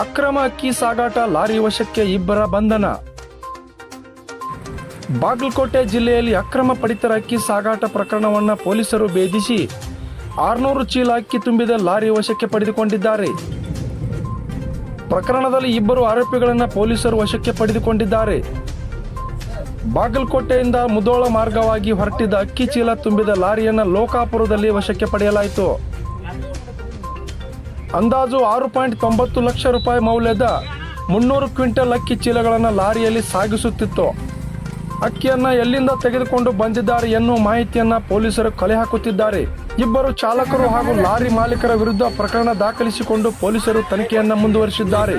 ಅಕ್ರಮ ಅಕ್ಕಿ ಸಾಗಾಟ ಲಾರಿ ವಶಕ್ಕೆ ಇಬ್ಬರ ಬಂಧನ. ಬಾಗಲಕೋಟೆ ಜಿಲ್ಲೆಯಲ್ಲಿ ಅಕ್ರಮ ಪಡಿತರ ಅಕ್ಕಿ ಸಾಗಾಟ ಪ್ರಕರಣವನ್ನು ಪೊಲೀಸರು ಭೇದಿಸಿ ಆರುನೂರು ಚೀಲ ಅಕ್ಕಿ ತುಂಬಿದ ಲಾರಿ ವಶಕ್ಕೆ ಪಡೆದುಕೊಂಡಿದ್ದಾರೆ. ಪ್ರಕರಣದಲ್ಲಿ ಇಬ್ಬರು ಆರೋಪಿಗಳನ್ನು ಪೊಲೀಸರು ವಶಕ್ಕೆ ಪಡೆದುಕೊಂಡಿದ್ದಾರೆ. ಬಾಗಲಕೋಟೆಯಿಂದ ಮುದೋಳ ಮಾರ್ಗವಾಗಿ ಹೊರಟಿದ್ದ ಅಕ್ಕಿ ಚೀಲ ತುಂಬಿದ ಲಾರಿಯನ್ನು ಲೋಕಾಪುರದಲ್ಲಿ ವಶಕ್ಕೆ ಪಡೆಯಲಾಯಿತು. ಅಂದಾಜು ಆರು ಪಾಯಿಂಟ್ ತೊಂಬತ್ತು ಲಕ್ಷ ರೂಪಾಯಿ ಮೌಲ್ಯದ ಮುನ್ನೂರು ಕ್ವಿಂಟಲ್ ಅಕ್ಕಿ ಚೀಲಗಳನ್ನು ಲಾರಿಯಲ್ಲಿ ಸಾಗಿಸುತ್ತಿತ್ತು. ಅಕ್ಕಿಯನ್ನ ಎಲ್ಲಿಂದ ತೆಗೆದುಕೊಂಡು ಬಂದಿದ್ದಾರೆ ಎನ್ನುವ ಮಾಹಿತಿಯನ್ನ ಪೊಲೀಸರು ಕಲೆ ಹಾಕುತ್ತಿದ್ದಾರೆ. ಇಬ್ಬರು ಚಾಲಕರು ಹಾಗೂ ಲಾರಿ ಮಾಲೀಕರ ವಿರುದ್ಧ ಪ್ರಕರಣ ದಾಖಲಿಸಿಕೊಂಡು ಪೊಲೀಸರು ತನಿಖೆಯನ್ನ ಮುಂದುವರಿಸಿದ್ದಾರೆ.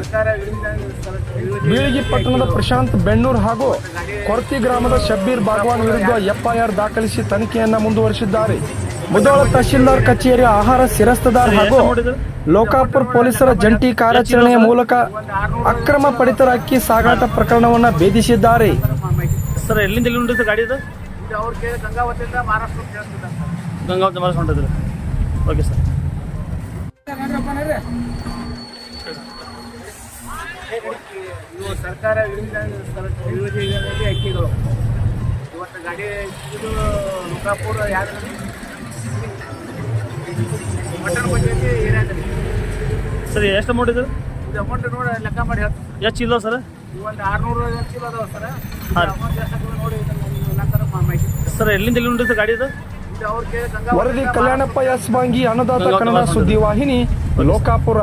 ಬೀಳಗಿ ಪಟ್ಟಣದ ಪ್ರಶಾಂತ್ ಬೆಣ್ಣೂರ್ ಹಾಗೂ ಕೊರತಿ ಗ್ರಾಮದ ಶಬ್ಬೀರ್ ಬಾಗ್ವಾನ್ ವಿರುದ್ಧ ಎಫ್ಐಆರ್ ದಾಖಲಿಸಿ ತನಿಖೆಯನ್ನ ಮುಂದುವರಿಸಿದ್ದಾರೆ. ಮುದೋಳ ತಹಶೀಲ್ದಾರ್ ಕಚೇರಿಯ ಆಹಾರ ಶಿರಸ್ತದಾರ್ ಹಾಗೂ ಲೋಕಾಪುರ್ ಪೊಲೀಸರ ಜಂಟಿ ಕಾರ್ಯಾಚರಣೆಯ ಮೂಲಕ ಅಕ್ರಮ ಪಡಿತರ ಅಕ್ಕಿ ಸಾಗಾಟ ಪ್ರಕರಣವನ್ನು ಭೇದಿಸಿದ್ದಾರೆ. ಸರ್ ಎಲ್ಲಿಂದ ಎಲ್ಲಿ ಉಂಟು ಗಾಡಿ ಇದು ಮಹಾರಾಷ್ಟ್ರ ಗಂಗಾವತಿ ಮಾರ್ಸ್ ಹೊಂಟಿದ್ರು ಓಕೆ ಸರ್. ಇವು ಸರ್ಕಾರ ವಿವಿಧ ಯೋಜನೆಗಳಲ್ಲಿ ಅಕ್ಕಿಗಳು ಇವತ್ತು ಗಾಡಿ ಇದು ರುಕಾಪುರ ಯಾರು ಮಟನ್ ಏನಾಗಲಿ ಸರ್ ಎಷ್ಟು ಅಮೌಂಟ್ ಇದೆ? ಇದು ಅಮೌಂಟ್ ನೋಡಿ ಲೆಕ್ಕ ಮಾಡಿ ಹೇಳ್ತೀನಿ ಎಷ್ಟು ಇಲ್ಲ ಸರ್? ಒಂದು ಆರುನೂರು ಅದಾವ ಸರ್. ಹಾಂ. ಅಮೌಂಟ್ ಎಷ್ಟು ನೋಡಿ ಮಾಹಿತಿ ಸರ್ ಎಲ್ಲಿಂದ ಎಲ್ಲಿ ಉಂಟು ಗಾಡಿ ಇದು? ಇದು ಅವ್ರಿಗೆ ವರದಿ ಕಲ್ಯಾಣಪ್ಪ ಎಸ್ ಬಾಂಗಿ ಅನ್ನದಾತ ಕನ್ನಡ ಸುದ್ದಿ ವಾಹಿನಿ ಲೋಕಾಪುರ.